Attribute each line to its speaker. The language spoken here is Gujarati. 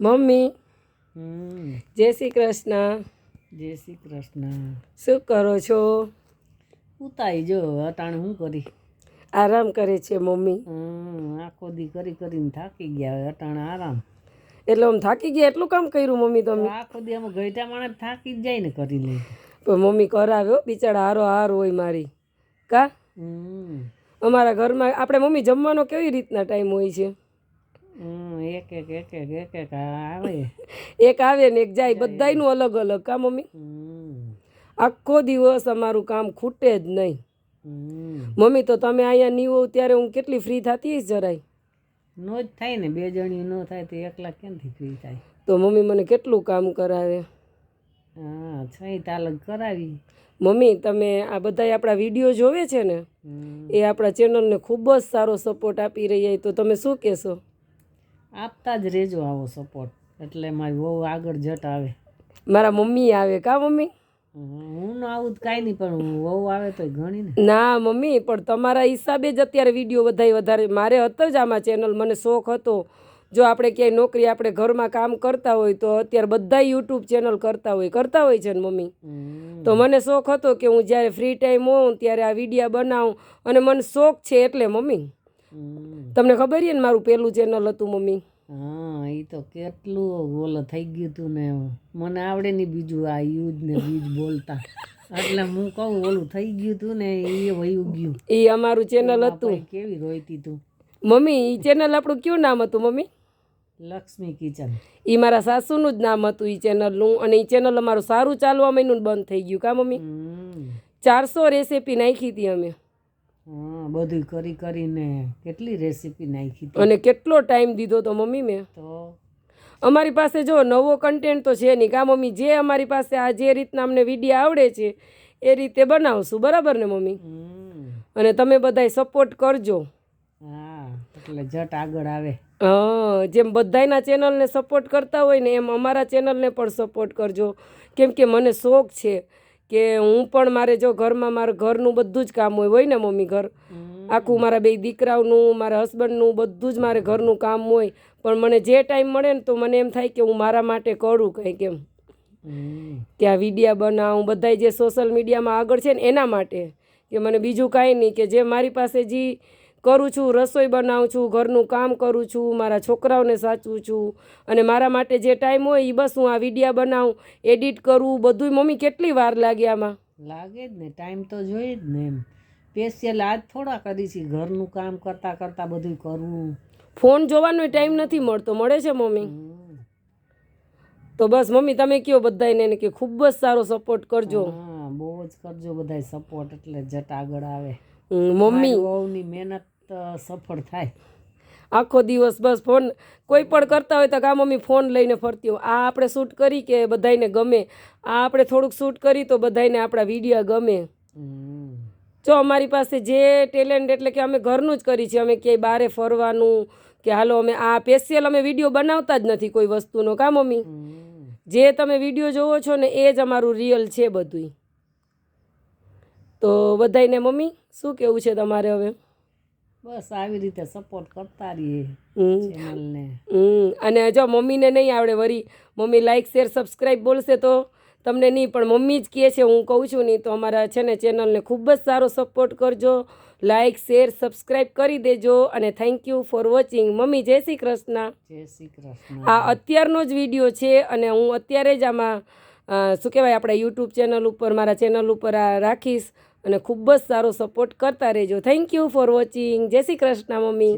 Speaker 1: મમ્મી. જય શ્રી કૃષ્ણ.
Speaker 2: જય શ્રી કૃષ્ણ.
Speaker 1: શું કરો છો?
Speaker 2: ઉતાઈ જો અટાણે શું કરી?
Speaker 1: આરામ કરે છે મમ્મી.
Speaker 2: આખો દી કરી કરીને થાકી ગયા હવે અટાણે આરામ.
Speaker 1: એટલે આમ થાકી ગયા એટલું કામ કર્યું મમ્મી
Speaker 2: તો
Speaker 1: તમે?
Speaker 2: આખો દી અમે ગઈટા માણસ થાકી જ જાય ને કરી લે.
Speaker 1: પણ મમ્મી કરાવ્યો બિચારા હારો હાર હોય મારી. કા? અમારા ઘરમાં આપણે મમ્મી જમવાનો કેવી રીતના ટાઈમ હોય છે?
Speaker 2: એક એક એક એક એક એક આવે.
Speaker 1: એક આવે ને એક જાય બધાયનું અલગ અલગ. કા મમ્મી? આખો દિવસ અમારું કામ ખૂટે જ નહીં. મમ્મી તો તમે અહીંયા નહીં હોવ ત્યારે હું કેટલી ફ્રી થતી જરાય?
Speaker 2: નો જ થાય ને બે જણી નો થાય તો એકલા ક્યાંથી ફ્રી થાય?
Speaker 1: તો મમ્મી મને કેટલું કામ કરાવે?
Speaker 2: હા છઈ તાલક કરાવી.
Speaker 1: મમ્મી તમે આ બધા આપણા વીડિયો જોવે છે ને? એ આપણા ચેનલને ખૂબ જ સારો સપોર્ટ આપી રહ્યા તો તમે શું કહેશો?
Speaker 2: આપતા જ રહેજો આવો સપોર્ટ એટલે મારી બહુ આગળ જટ આવે.
Speaker 1: મારા મમ્મી આવે કા મમ્મી?
Speaker 2: હું ન આવું તો કાંઈ નહીં પણ વહુ આવે તો ઘણી ને.
Speaker 1: ના મમ્મી પણ તમારા હિસાબે જ અત્યારે વીડિયો વધારે વધારે મારે હતો જ આમાં ચેનલ મને શોખ હતો. જો આપણે ક્યાંય નોકરી આપણે ઘરમાં કામ કરતા હોય તો અત્યારે બધા યુટ્યુબ ચેનલ કરતા હોય કરતા હોય છે ને મમ્મી. તો મને શોખ હતો કે હું જ્યારે ફ્રી ટાઈમ હોઉં ત્યારે આ વિડીયા બનાવું અને મને શોખ છે એટલે મમ્મી. તમને ખબર છે ને મારું પહેલું ચેનલ હતું મમ્મી?
Speaker 2: હા એ તો કેટલું ઓલો થઈ ગયું તું ને મને આવડે નહીં બીજું આ યુજ ને બીજ બોલતા. એટલે હું કહું ઓલું થઈ ગયું તું ને એ વયું ગયું.
Speaker 1: એ અમારું ચેનલ હતું.
Speaker 2: કેવી રોઈતી તું?
Speaker 1: મમ્મી એ ચેનલ આપણું કયું નામ હતું મમ્મી?
Speaker 2: લક્ષ્મી કિચન.
Speaker 1: એ મારા સાસુનું જ નામ હતું એ ચેનલનું અને એ ચેનલ અમારું સારું ચાલવા મહિનું બંધ થઈ ગયું. કા મમ્મી? ચારસો રેસીપી નાખી હતી અમે.
Speaker 2: બધું કરી કરીને કેટલી રેસીપી નાખી
Speaker 1: અને કેટલો ટાઈમ દીધો તો મમ્મી મેં?
Speaker 2: તો?
Speaker 1: અમારી પાસે જો નવો કન્ટેન્ટ તો છે નહીં. કા મમ્મી જે અમારી પાસે આ જે રીતના અમને વીડિયો આવડે છે એ રીતે બનાવશું. બરાબર ને મમ્મી. અને તમે બધાય સપોર્ટ કરજો.
Speaker 2: હા એટલે જટ આગળ આવે.
Speaker 1: હા જેમ બધાયના ચેનલને સપોર્ટ કરતા હોય ને એમ અમારા ચેનલને પણ સપોર્ટ કરજો. કેમ કે મને શોખ છે. કે હું પણ મારે જો ઘરમાં મારા ઘરનું બધું જ કામ હોય હોય ને મમ્મી ઘર. આખું મારા બે દીકરાઓનું મારા હસબન્ડનું બધું જ મારે ઘરનું કામ હોય. પણ મને જે ટાઈમ મળે ને તો મને એમ થાય કે હું મારા માટે કરું કંઈક એમ. કે આ વિડીયા બનાવું બધાય જે સોશિયલ મીડિયામાં આગળ છે ને એના માટે. કે મને બીજું કાંઈ નહીં કે જે મારી પાસે જે કરું છું રસોઈ બનાવું છું ઘરનું કામ કરું છું મારા છોકરાઓને સાચવું છું અને મારા માટે જે ટાઈમ હોય એ બસ હું આ વિડીયા બનાવું એડિટ કરું બધું મમ્મી કેટલી વાર લાગે આમાં?
Speaker 2: લાગે જ ને ટાઈમ તો જોઈએ જ ને એમ. સ્પેશિયલ આજ થોડા કરી છે ઘરનું કામ કરતાં કરતાં બધું કરવું
Speaker 1: ફોન જોવાનો ટાઈમ નથી મળતો. મળે છે મમ્મી? તો બસ મમ્મી તમે કયો બધાને એને કે ખૂબ જ સારો સપોર્ટ કરજો.
Speaker 2: હા બહુ જ કરજો બધાય સપોર્ટ એટલે જટ આગળ આવે.
Speaker 1: મમ્મી.
Speaker 2: વહુની મહેનત અ, સફળ થાય.
Speaker 1: આખો દિવસ બસ ફોન કોઈ પણ કરતા હોય તો કા મમ્મી ફોન લઈને ફરતી હોય. આ આપણે શૂટ કરી કે બધાયને ગમે? આ આપણે થોડુંક શૂટ કરી તો બધાયને આપણા વિડીયા ગમે. જો અમારી પાસે જે ટેલેન્ટ એટલે કે અમે ઘરનું જ કરી છે અમે ક્યાંય બારે ફરવાનું કે હાલો અમે આ સ્પેશિયલ અમે વીડિયો બનાવતા જ નથી કોઈ વસ્તુનો. કા મમ્મી? જે તમે વીડિયો જોવો છો ને એ જ અમારું રિયલ છે બધુંય. તો બધાયને મમ્મી શું કેવું છે તમારે હવે?
Speaker 2: બસ આવી રીતે સપોર્ટ કરતા રહીએ
Speaker 1: અને જો મમ્મીને નહીં આવડે worry mummy like share subscribe બોલશે તો તમને નહીં પણ મમ્મી જ કહે છે હું કહું છું નહીં તો અમારા છે ને ચેનલને ખૂબ જ સારો સપોર્ટ કરજો. લાઈક શેર સબસ્ક્રાઈબ કરી દેજો અને thank you for watching mummy જય શ્રી કૃષ્ણ.
Speaker 2: જય શ્રી કૃષ્ણ.
Speaker 1: આ અત્યારનો જ વીડિયો છે અને હું અત્યારે જ આમાં શું કહેવાય, આપણા યુટ્યુબ ચેનલ ઉપર, મારા ચેનલ ઉપર આ રાખીશ અને ખૂબ જ સારો સપોર્ટ કરતા રહેજો. થેન્ક યુ ફોર વોચિંગ જય શ્રી કૃષ્ણ, મમ્મી.